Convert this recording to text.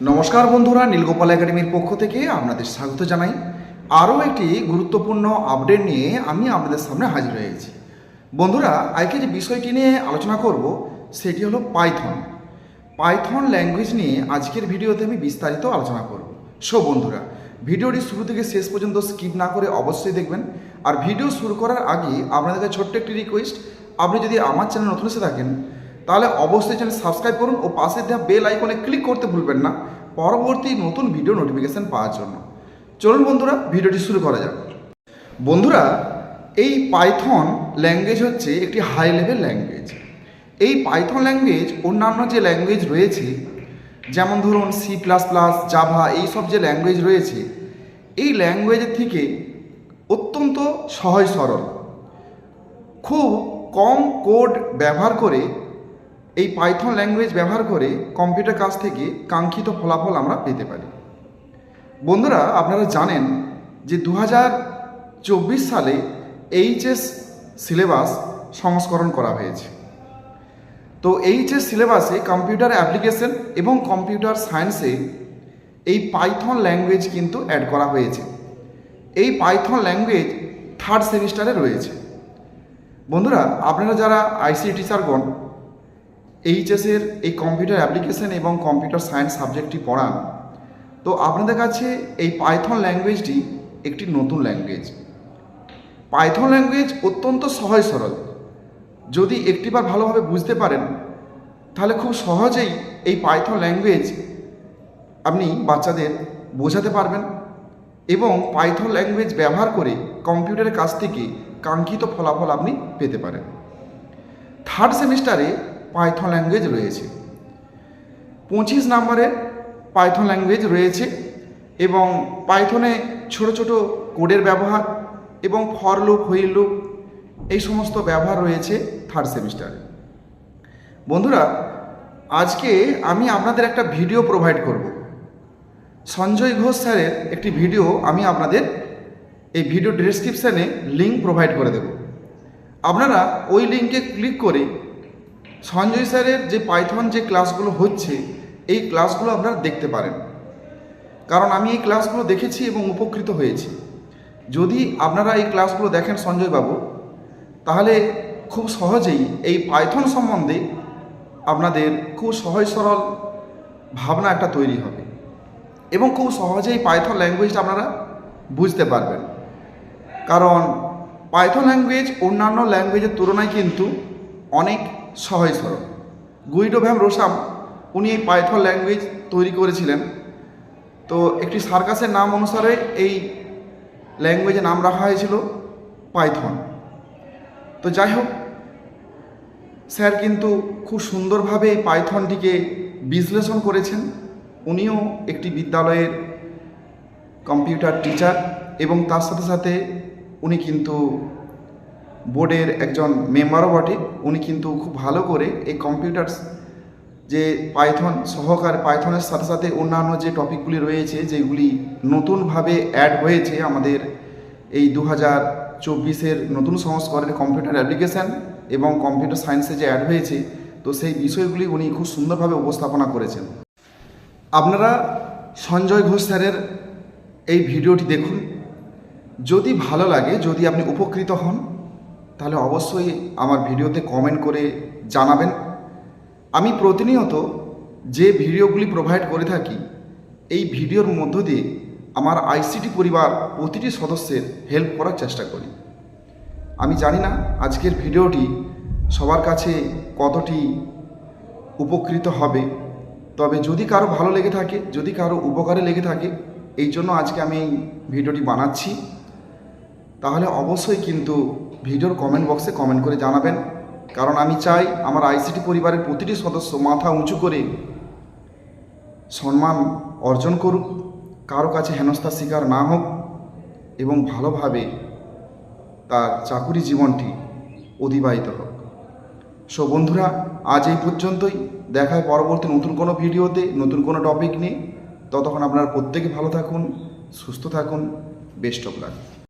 নমস্কার বন্ধুরা, নীলগোপাল একাডেমির পক্ষ থেকে আপনাদের স্বাগত জানাই। আরও একটি গুরুত্বপূর্ণ আপডেট নিয়ে আমি আপনাদের সামনে হাজির হয়েছি বন্ধুরা, আজকে যে বিষয়টি নিয়ে আলোচনা করব, সেটি হলো পাইথন। পাইথন ল্যাঙ্গুয়েজ নিয়ে আজকের ভিডিওতে আমি বিস্তারিত আলোচনা করব। সো বন্ধুরা, ভিডিওটি শুরু থেকে শেষ পর্যন্ত স্কিপ না করে অবশ্যই দেখবেন। আর ভিডিও শুরু করার আগে আপনাদের কাছে ছোট্ট একটি রিকোয়েস্ট, আপনি যদি আমার চ্যানেল নতুন এসে থাকেন তাহলে অবশ্যই চ্যানেল সাবস্ক্রাইব করুন ও পাশে দেওয়া বেল আইকনে ক্লিক করতে ভুলবেন না। পরবর্তী নতুন ভিডিও নোটিফিকেশান পাওয়ার জন্য। চলুন বন্ধুরা ভিডিওটি শুরু করা যাক। বন্ধুরা, এই পাইথন ল্যাঙ্গুয়েজ হচ্ছে একটি হাই লেভেল ল্যাঙ্গুয়েজ এই পাইথন ল্যাঙ্গুয়েজ অন্যান্য যে ল্যাঙ্গুয়েজ রয়েছে, যেমন ধরুন সি প্লাস প্লাস জাভা এইসব যে ল্যাঙ্গুয়েজ রয়েছে, এই ল্যাঙ্গুয়েজের থেকে অত্যন্ত সহজ সরল খুব কম কোড ব্যবহার করে এই পাইথন ল্যাঙ্গুয়েজ ব্যবহার করে কম্পিউটার কাজ থেকে কাঙ্ক্ষিত ফলাফল আমরা পেতে পারি। বন্ধুরা, আপনারা জানেন যে দু হাজার চব্বিশ সালে এইচএস সিলেবাস সংস্করণ করা হয়েছে। তো এইচএস সিলেবাসে কম্পিউটার অ্যাপ্লিকেশন এবং কম্পিউটার সায়েন্সে এই পাইথন ল্যাঙ্গুয়েজ কিন্তু অ্যাড করা হয়েছে। এই পাইথন ল্যাঙ্গুয়েজ থার্ড সেমিস্টারে রয়েছে। বন্ধুরা, আপনারা যারা আইসি টিচারগণ এইচএসের এই কম্পিউটার অ্যাপ্লিকেশন এবং কম্পিউটার সায়েন্স সাবজেক্টটি পড়ান। তো আপনাদের কাছে এই পাইথন ল্যাঙ্গুয়েজটি একটি নতুন ল্যাঙ্গুয়েজ পাইথন ল্যাঙ্গুয়েজ অত্যন্ত সহজ সরল। যদি একটিবার ভালোভাবে বুঝতে পারেন, তাহলে খুব সহজেই এই পাইথন ল্যাঙ্গুয়েজ আপনি বাচ্চাদের বোঝাতে পারবেন এবং পাইথন ল্যাঙ্গুয়েজ ব্যবহার করে কম্পিউটারের কাছ থেকে কাঙ্ক্ষিত ফলাফল আপনি পেতে পারেন। থার্ড সেমিস্টারে পাইথন ল্যাঙ্গুয়েজ রয়েছে। পঁচিশ নম্বরের পাইথন ল্যাঙ্গুয়েজ রয়েছে এবং পাইথনে ছোট ছোট কোডের ব্যবহার এবং ফর লুপ হুইল লুপ এই সমস্ত ব্যবহার রয়েছে থার্ড সেমিস্টারে বন্ধুরা, আজকে আমি আপনাদের একটা ভিডিও প্রোভাইড করব। সঞ্জয় ঘোষ স্যারের একটি ভিডিও আমি আপনাদের এই ভিডিও ডেসক্রিপশানে লিঙ্ক প্রোভাইড করে দেব। আপনারা ওই লিঙ্কে ক্লিক করে সঞ্জয় স্যারের যে পাইথন যে ক্লাসগুলো হচ্ছে, এই ক্লাসগুলো আপনারা দেখতে পারেন। কারণ আমি এই ক্লাসগুলো দেখেছি এবং উপকৃত হয়েছি। যদি আপনারা এই ক্লাসগুলো দেখেন সঞ্জয়বাবু, তাহলে খুব সহজেই এই পাইথন সম্বন্ধে আপনাদের খুব সহজ সরল ভাবনা একটা তৈরি হবে এবং খুব সহজেই পাইথন ল্যাঙ্গুয়েজটা আপনারা বুঝতে পারবেন। কারণ পাইথন ল্যাঙ্গুয়েজ অন্যান্য ল্যাঙ্গুয়েজের তুলনায় কিন্তু অনেক সহজ সরল। গুইডো ভ্যাম রোসাম, উনি এই পাইথন ল্যাঙ্গুয়েজ তৈরি করেছিলেন। তো একটি সার্কাসের নাম অনুসারে এই ল্যাঙ্গুয়েজের নাম রাখা হয়েছিল পাইথন। তো যাই হোক, স্যার কিন্তু খুব সুন্দরভাবে এই পাইথনটিকে বিশ্লেষণ করেছেন। উনিও একটি বিদ্যালয়ের কম্পিউটার টিচার এবং তার সাথে সাথে উনি কিন্তু বোর্ডের একজন মেম্বারও বটে। উনি কিন্তু খুব ভালো করে এই কম্পিউটার যে পাইথন সহকার পাইথনের সাথে সাথে অন্যান্য যে টপিকগুলি রয়েছে, যেগুলি নতুনভাবে অ্যাড হয়েছে আমাদের এই দু হাজার চব্বিশের নতুন সংস্করণের কম্পিউটার অ্যাপ্লিকেশান এবং কম্পিউটার সায়েন্সে যে অ্যাড হয়েছে, তো সেই বিষয়গুলি উনি খুব সুন্দরভাবে উপস্থাপনা করেছেন। আপনারা সঞ্জয় ঘোষ স্যারের এই ভিডিওটি দেখুন। যদি ভালো লাগে, যদি আপনি উপকৃত হন তাহলে অবশ্যই আমার ভিডিওতে কমেন্ট করে জানাবেন। আমি প্রতিনিয়ত যে ভিডিওগুলি প্রোভাইড করে থাকি, এই ভিডিওর মধ্য দিয়ে আমার আইসিটি পরিবার প্রতিটি সদস্যের হেল্প করার চেষ্টা করি। আমি জানি না আজকের ভিডিওটি সবার কাছে কতটি উপকৃত হবে, তবে যদি কারও ভালো লেগে থাকে, যদি কারও উপকারে লেগে থাকে, এই জন্য আজকে আমি ভিডিওটি বানাচ্ছি। তাহলে অবশ্যই কিন্তু ভিডিওর কমেন্ট বক্সে কমেন্ট করে জানাবেন। কারণ আমি চাই আমার আইসিটি পরিবারের প্রতিটি সদস্য মাথা উঁচু করে সম্মান অর্জন করুক, কারও কাছে হেনস্থার শিকার না হোক এবং ভালোভাবে তার চাকুরি জীবনটি অতিবাহিত হোক। সো বন্ধুরা, আজ এই পর্যন্তই। দেখায় পরবর্তী নতুন কোনো ভিডিওতে, নতুন কোনো টপিক নিয়ে। ততক্ষণ আপনারা প্রত্যেকে ভালো থাকুন, সুস্থ থাকুন বেস্ট অফ লাক